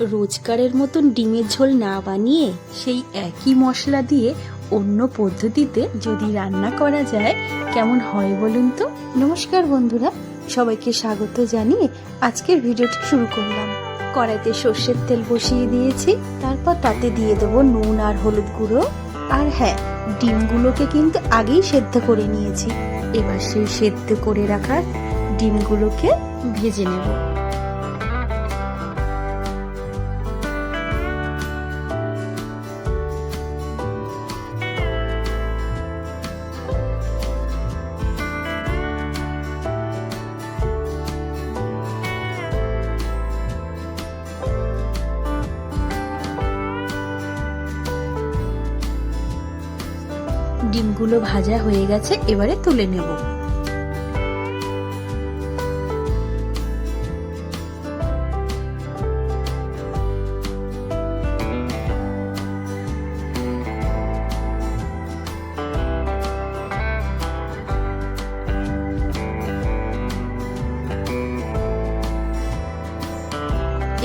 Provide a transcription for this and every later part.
রোজকারের মতন ডিমের ঝোল না বানিয়ে সেই একই মশলা দিয়ে অন্য পদ্ধতিতে যদি রান্না করা যায়, কেমন হয় বলুন তো? নমস্কার বন্ধুরা, সবাইকে স্বাগত জানিয়ে আজকের ভিডিওটি শুরু করলাম। কড়াইতে সর্ষের তেল বসিয়ে দিয়েছি, তারপর তাতে দিয়ে দেবো নুন আর হলুদ গুঁড়ো। আর হ্যাঁ ডিমগুলোকে কিন্তু আগেই সেদ্ধ করে নিয়েছি। এবার সেই সেদ্ধ করে রাখা ডিমগুলোকে ভেজে নেব। ডিমগুলো ভাজা হয়ে গেছে, এবারে তুলে নেব।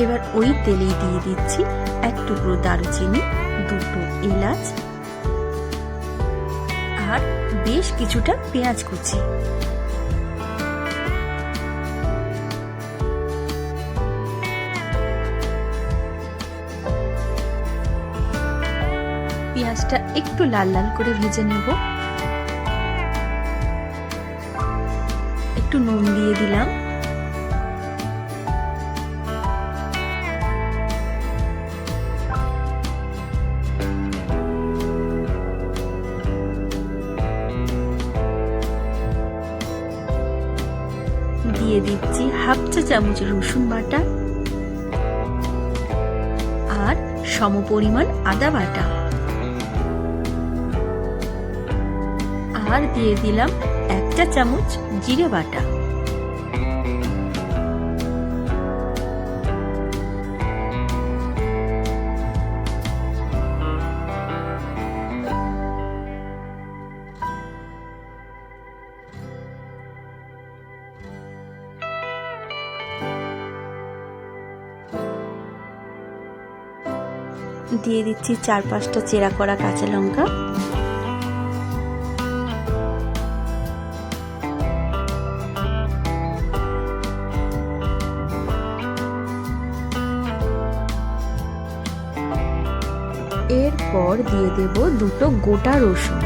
এবার ওই তেলেই দিয়ে দিচ্ছি এক টুকরো দারুচিনি, দুটো এলাচ আর বেশ কিছুটা পেঁয়াজ কুচি। পেঁয়াজটা একটু লাল লাল করে ভেজে নেব। একটু নুন দিয়ে দিলাম। দিয়ে দিচ্ছি হাফ চা চামচ রসুন বাটা আর সমপরিমাণ আদা বাটা। আর দিয়ে দিলাম একটা চামচ জিরে বাটা। দিয়ে দিচ্ছি চার পাঁচটা চেরা করা কাঁচা লঙ্কা। এরপর দিয়ে দেব দুটো গোটা রসুন।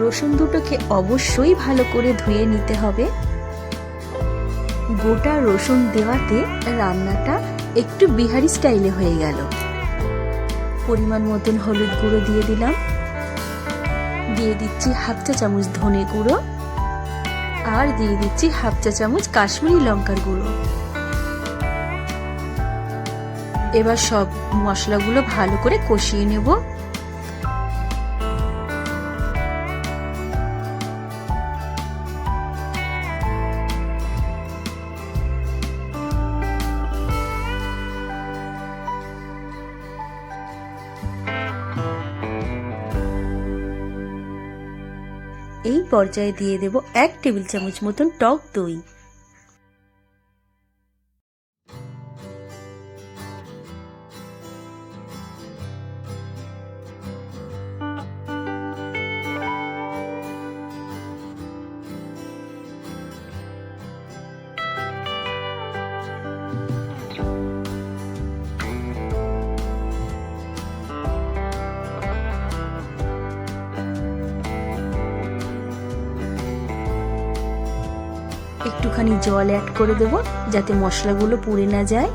রসুন দুটোকে অবশ্যই ভালো করে ধুয়ে নিতে হবে। গোটা রসুন দেওয়াতে রান্নাটা একটু বিহারি স্টাইলে হয়ে গেল। পরিমাণ মতন হলুদ গুঁড়ো দিয়ে দিলাম। দিয়ে দিচ্ছি হাফ চা চামচ ধনে গুঁড়ো আর দিয়ে দিচ্ছি হাফ চা চামচ কাশ্মীরি লঙ্কার গুঁড়ো। এবার সব মশলাগুলো ভালো করে কষিয়ে নেব। এই পর্যায়ে দিয়ে দেব এক টেবিল চামচ মতন টক দই। একটুখানি জল অ্যাড করে দেব, যাতে মশলাগুলো পুড়ে না যায়।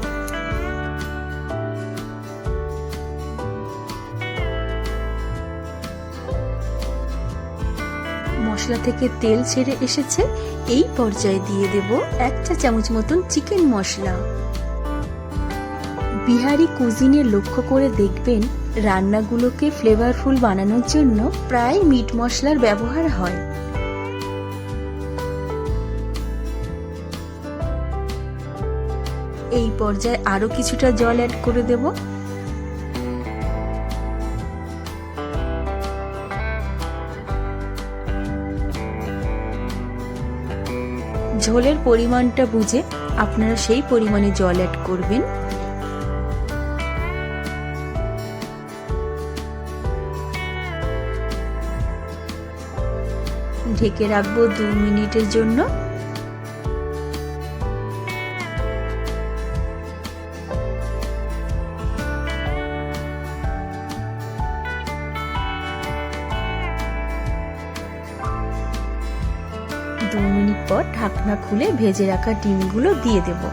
মশলা থেকে তেল ছেড়ে এসেছে, এই পর্যায়ে দিয়ে দেব এক চা চামচ মতন চিকেন মশলা। বিহারি কুজিনে লক্ষ্য করে দেখবেন, রান্নাগুলোকে ফ্লেভারফুল বানানোর জন্য প্রায় মিট মশলার ব্যবহার হয়। এই পর্যায়ে আরও কিছুটা জল অ্যাড করে দেব। ঝোলের পরিমাণটা বুঝে আপনারা সেই পরিমাণে জল অ্যাড করবেন। ঢেকে রাখব দু মিনিটের জন্য। পর ঢাকনা খুলে ভেজে রাখা ডিমগুলো দিয়ে দেব।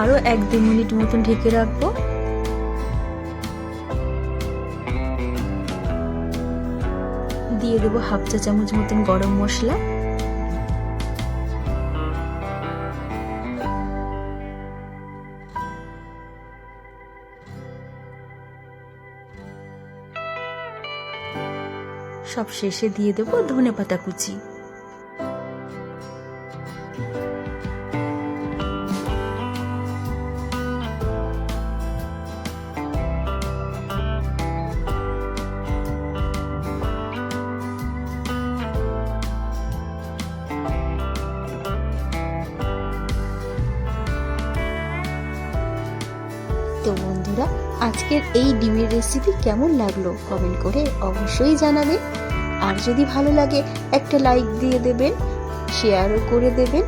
আরও এক দু মিনিট মতন ঢেকে রাখব। দিয়ে দেবো হাফ চা চামচ মতন গরম মশলা। সব শেষে দিয়ে দেবো ধনে পাতা কুচি। তো বন্ধুরা, আজকের এই ডিমের রেসিপি কেমন লাগল কমেন্ট করে অবশ্যই জানাবে। আর যদি ভালো লাগে, একটা লাইক দিয়ে দেবেন শেয়ারও করে দেবেন।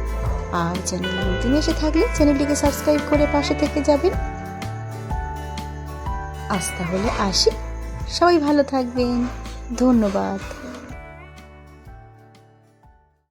আর চ্যানেল নতুন এসে থাকলে চ্যানেলটিকে সাবস্ক্রাইব করে পাশে থেকে যাবেন। আজ তাহলে আসি। সবাই ভালো থাকবেন। ধন্যবাদ।